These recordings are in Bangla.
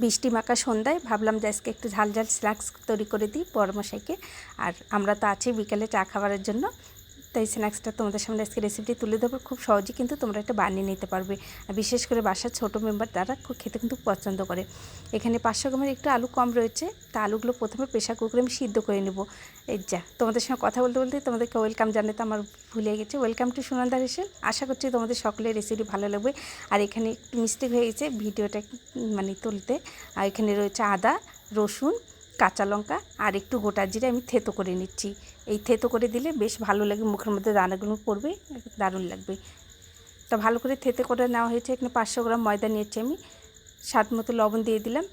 বৃষ্টি মাখা সন্ধ্যায় ভাবলাম যে আজকে একটু ঝাল ঝাল স্ন্যাক্স তৈরি করে দিই বড়মশাইকে। আর আমরা তো আছি বিকেলে চা খাবারের জন্য। তাই স্ন্যাক্সটা তোমাদের সামনে আজকে রেসিপিটি তুলে দেবো খুব সহজেই কিন্তু তোমরা এটা বানিয়ে নিতে পারবে। আর বিশেষ করে বাসার ছোটো মেম্বার তারা খুব খেতে কিন্তু পছন্দ করে। এখানে পাঁচশো গ্রামের একটু আলু কম রয়েছে। তা আলুগুলো প্রথমে প্রেশার কুকারে আমি সিদ্ধ করে নেব। এই যা, তোমাদের সঙ্গে কথা বলতে বলতে তোমাদেরকে ওয়েলকাম জানাতে আমার ভুলে গেছে। ওয়েলকাম টু সুনন্দা রেসেল আশা করছি তোমাদের সকলের রেসিপি ভালো লাগবে। আর এখানে একটু মিস্টেক হয়ে গেছে, ভিডিওটা মানে তুলতে। আর এখানে রয়েছে আদা, রসুন কাঁচা লঙ্কা আর একটু গোটা জিরে আমি থেতো করে নিচ্ছি। এই থেতো করে দিলে বেশ ভালো লাগে, মুখের মধ্যে দানাগুলো পড়বে, দারুণ লাগবে। তা ভালো করে থেতে করে নেওয়া হয়েছে, এখানে পাঁচশো গ্রাম ময়দা নিয়েছি আমি। স্বাদ মতো লবণ দিয়ে দিলাম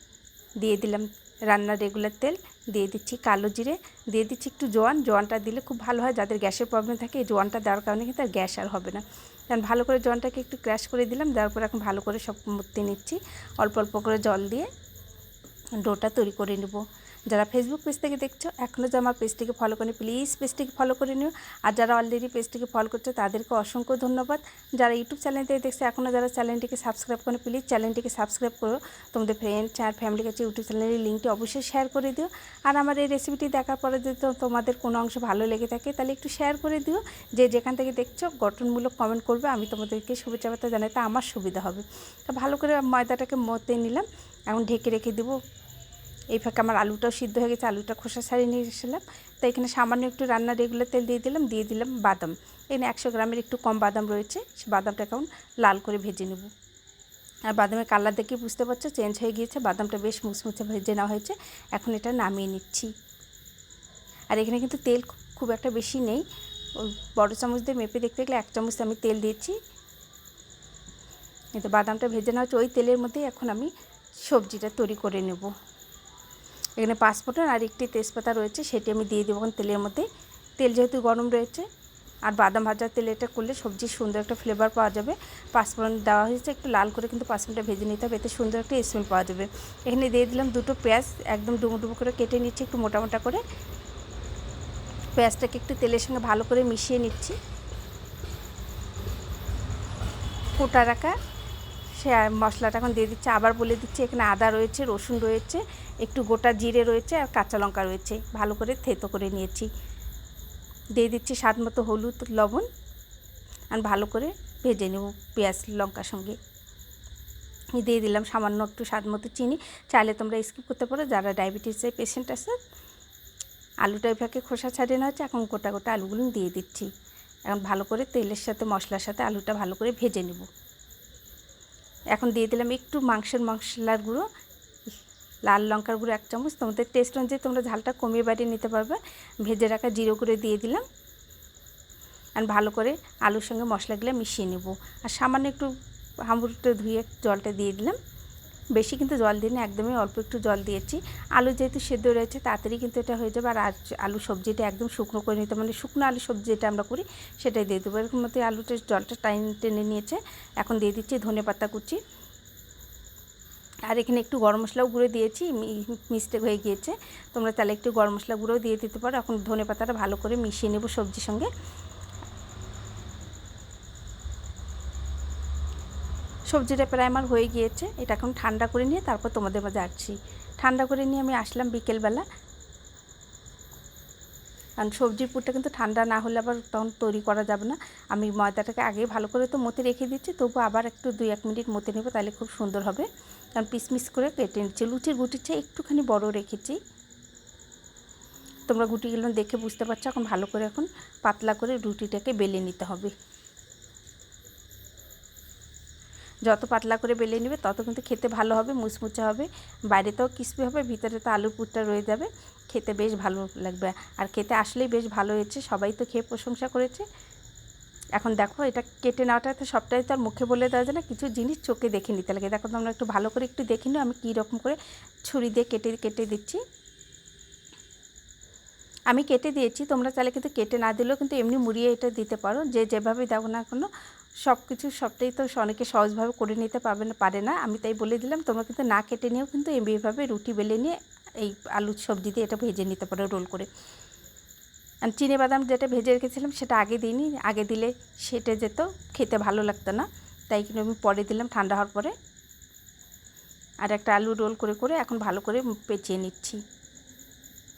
দিয়ে দিলাম রান্নার রেগুলার তেল, দিয়ে দিচ্ছি কালো জিরে, দিয়ে দিচ্ছি একটু জোয়ান। জোয়ানটা দিলে খুব ভালো হয়, যাদের গ্যাসের প্রবলেম থাকে এই জোয়ানটা দেওয়ার কারণে কিন্তু আর গ্যাস আর হবে না। কারণ ভালো করে জোয়ানটাকে একটু ক্র্যাশ করে দিলাম, দেওয়ার পর এখন ভালো করে সব মধ্যে নিচ্ছি। অল্প অল্প করে জল দিয়ে ডোটা তৈরি করে নেব। যারা ফেসবুক পেজ থেকে দেখছ এখনও যে আমার পেজটিকে ফলো করেনি প্লিজ পেজটিকে ফলো করে নিও। আর যারা অলরেডি পেজটিকে ফলো করছ, তাদেরকে অসংখ্য ধন্যবাদ। যারা ইউটিউব চ্যানেল থেকে দেখছে এখনও যারা চ্যানেলটিকে সাবস্ক্রাইব করে প্লিজ চ্যানেলটিকে সাবস্ক্রাইব করো। তোমাদের ফ্রেন্ডস আর ফ্যামিলির কাছে ইউটিউব চ্যানেলের লিঙ্কটি অবশ্যই শেয়ার করে দিও। আর আমার এই রেসিপিটি দেখার পরে যদি তো তোমাদের কোনো অংশ ভালো লেগে থাকে, তাহলে একটু শেয়ার করে দিও। যে যেখান থেকে দেখছ, গঠনমূলক কমেন্ট করবে, আমি তোমাদেরকে শুভেচ্ছা বার্তা জানাতে আমার সুবিধা হবে। তো ভালো করে ময়দাটাকে মতে নিলাম। এখন ঢেকে রেখে দেবো। এই ফাঁকে আমার আলুটাও সিদ্ধ হয়ে গেছে, আলুটা খোসা ছাড়িয়ে নিয়ে এসেছিলাম। তো এখানে সামান্য একটু রান্নার রেগুলার তেল দিয়ে দিলাম দিয়ে দিলাম বাদাম। এখানে একশো গ্রামের একটু কম বাদাম রয়েছে, সে বাদামটা এখন লাল করে ভেজে নেব। আর বাদামের কালার দেখে বুঝতে পারছ, চেঞ্জ হয়ে গিয়েছে, বাদামটা বেশ মুচমুচে ভেজে নেওয়া হয়েছে। এখন এটা নামিয়ে নিচ্ছি। আর এখানে কিন্তু তেল খুব একটা বেশি নেই। বড়ো চামচ দিয়ে মেপে দেখতে গেলে এক চামচ আমি তেল দিয়েছি। কিন্তু বাদামটা ভেজে নেওয়া হচ্ছে ওই তেলের মধ্যেই এখন আমি সবজিটা তৈরি করে নেব। এখানে পাঁচফোড়ন আর একটি তেজপাতা রয়েছে, সেটি আমি দিয়ে দেবো তেলের মধ্যে। তেল যেহেতু গরম রয়েছে, আর বাদাম ভাজার তেল এটা করলে সবজির সুন্দর একটা ফ্লেভার পাওয়া যাবে। পাঁচফোড়ন দেওয়া হয়েছে একটু লাল করে, কিন্তু পাঁচফোড়নটা ভেজে নিতে হবে, এতে সুন্দর একটা স্মেল পাওয়া যাবে। এখানে দিয়ে দিলাম দুটো পেঁয়াজ, একদম ডুমো করে কেটে নিচ্ছি, একটু মোটা মোটা করে। পেঁয়াজটাকে একটু তেলের সঙ্গে ভালো করে মিশিয়ে নিচ্ছি। কোটা রাখা সে মশলাটা এখন দিয়ে দিচ্ছে, আবার বলে দিচ্ছি, এখানে আদা রয়েছে, রসুন রয়েছে, একটু গোটা জিরে রয়েছে আর কাঁচা লঙ্কা রয়েছে। ভালো করে থেতো করে নিয়েছি। দিয়ে দিচ্ছি স্বাদ মতো হলুদ, লবণ আর ভালো করে ভেজে নেব পেঁয়াজ, লঙ্কার সঙ্গে। দিয়ে দিলাম সামান্য একটু স্বাদ মতো চিনি। চাইলে তোমরা স্কিপ করতে পারো, যারা ডায়াবেটিসের পেশেন্ট আছে আলুটা এভাবে খোসা ছাড়িয়ে নেওয়া হচ্ছে এখন গোটা গোটা আলুগুলো দিয়ে দিচ্ছি। এখন ভালো করে তেলের সাথে, মশলার সাথে আলুটা ভালো করে ভেজে নেব। এখন দিয়ে দিলাম একটু মাংসের মশলার গুঁড়ো, লাল লঙ্কার গুঁড়ো এক চামচ। তোমাদের টেস্ট অনুযায়ী তোমরা ঝালটা কমিয়ে বাড়িয়ে নিতে পারবে। ভেজে রাখা জিরো করে দিয়ে দিলাম। আর ভালো করে আলুর সঙ্গে মশলাগুলো মিশিয়ে নেব। আর সামান্য একটু হামুরটা ধুয়ে জলটা দিয়ে দিলাম। বেশি কিন্তু জল দিই না একদমই অল্প একটু জল দিয়েছি। আলু যেহেতু সেদ্ধ রয়েছে, তাড়াতাড়ি কিন্তু এটা হয়ে যাবে। আর আলু সবজিটা একদম শুকনো করে নিতে মানে শুকনো আলু সবজি যেটা আমরা করি, সেটাই দিয়ে দেবো। এরকম মতো আলুটা জলটা টাইম টেনে নিয়েছে। এখন দিয়ে দিচ্ছি ধনে পাতা কুচি। আর এখানে একটু গরম মশলাও গুঁড়ো দিয়েছি মিস্টেক হয়ে গিয়েছে। তোমরা তাহলে একটু গরম মশলা গুঁড়ো দিয়ে দিতে পারো। এখন ধনে পাতাটা ভালো করে মিশিয়ে নেব সবজির সঙ্গে। সবজিটা প্রায় আমার হয়ে গিয়েছে। এটা এখন ঠান্ডা করে নিয়ে তারপর তোমাদের মাঝে আসছি। ঠান্ডা করে নিয়ে আমি আসলাম বিকেলবেলা। কারণ সবজির পুরটা কিন্তু ঠান্ডা না হলে আবার তখন তৈরি করা যাবে না। আমি ময়দাটাকে আগে ভালো করে তো মতে রেখে দিচ্ছি, তবু আবার একটু দুই এক মিনিট মতে নেব তাহলে খুব সুন্দর হবে। কারণ পিসমিস করে কেটে নিচ্ছি। লুচির গুটির চেয়ে একটুখানি বড় রেখেছি। তোমরা গুটিগুলো দেখে বুঝতে পারছ, এখন ভালো করে এখন পাতলা করে রুটিটাকে বেলে নিতে হবে। যত পাতলা করে বেলে নেবে, তত কিন্তু খেতে ভালো হবে, মুচমুচে হবে। বাইরেতেও ক্রিসপি হবে, ভিতরে তো আলুর পুরটা রয়ে যাবে। খেতে বেশ ভালো লাগবে। আর খেতে আসলেই বেশ ভালো হয়েছে, সবাই তো খেয়ে প্রশংসা করেছে। এখন দেখো, এটা কেটে নেওয়াটা তো সবটাই তো আর মুখে বলে দেওয়া যায় না, কিছু জিনিস চোখে দেখে নিতে লাগে। দেখো তোমরা একটু ভালো করে একটু দেখে নিও, আমি কী রকম করে ছুরি দিয়ে কেটে কেটে দিচ্ছি। আমি কেটে দিয়েছি, তোমরা চাইলে কিন্তু কেটে না দিলেও কিন্তু এমনি মুড়িয়ে এটা দিতে পারো। যে যেভাবে দেবো না কোনো সব কিছু সবটাই তো অনেকে সহজভাবে করে নিতে পারবে না, পারে না। আমি তাই বলে দিলাম, তোমরা কিন্তু না কেটে নিয়েও কিন্তু এমনিভাবে রুটি বেলে নিয়ে এই আলু সবজি দিয়ে এটা ভেজে নিতে পারো রোল করে। আর চিনে বাদাম যেটা ভেজে রেখেছিলাম সেটা আগে দিইনি, আগে দিলে সেটে যেত, খেতে ভালো লাগতো না। তাই কিন্তু আমি পরে দিলাম, ঠান্ডা হওয়ার পরে। আর একটা আলু রোল করে করে এখন ভালো করে পেঁচিয়ে নিচ্ছি।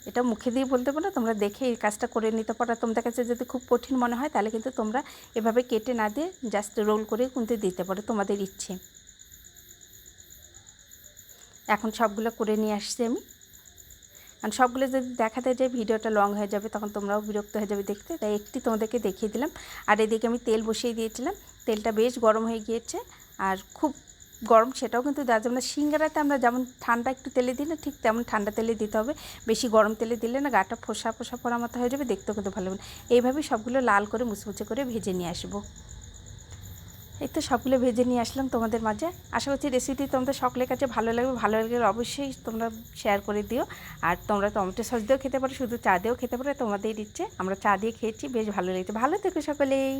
এটা মুখে দিয়ে বলতে পারো, তোমরা দেখে এই কাজটা করে নিতে পারো। তোমাদের কাছে যদি খুব কঠিন মনে হয়, তাহলে কিন্তু তোমরা এভাবে কেটে না দিয়ে জাস্ট রোল করে কিন্তু দিতে পারো তোমাদের ইচ্ছে। এখন সবগুলো করে নিয়ে আসছি আমি। আর সবগুলো যদি দেখাতে যায় ভিডিওটা লং হয়ে যাবে, তখন তোমরাও বিরক্ত হয়ে যাবে দেখতে। তাই একটি তোমাদেরকে দেখিয়ে দিলাম। আর এদিকে আমি তেল বসিয়ে দিয়েছিলাম। তেলটা বেশ গরম হয়ে গিয়েছে। আর খুব গরম, সেটাও কিন্তু দেওয়া যাবে না। সিঙ্গারাতে আমরা যেমন ঠান্ডা একটু তেলে দিই না ঠিক তেমন ঠান্ডা তেলে দিতে হবে। বেশি গরম তেলে দিলে না গাটা ফোসা ফোসা পড়ার মতো হয়ে যাবে, দেখতেও কিন্তু ভালো হবে এইভাবেই সবগুলো লাল করে মুচমুচে করে ভেজে নিয়ে আসব। এই তো সবগুলো ভেজে নিয়ে আসলাম তোমাদের মাঝে। আশা করছি রেসিপি তোমাদের সকলের কাছে ভালো লাগবে। ভালো লাগলে অবশ্যই তোমরা শেয়ার করে দিও। আর তোমরা টমেটো সস দিয়েও খেতে পারো, শুধু চা দিয়েও খেতে পারো তোমাদের ইচ্ছে। আমরা চা দিয়ে খেয়েছি, বেশ ভালো লেগেছে। ভালো থেকো সকলেই।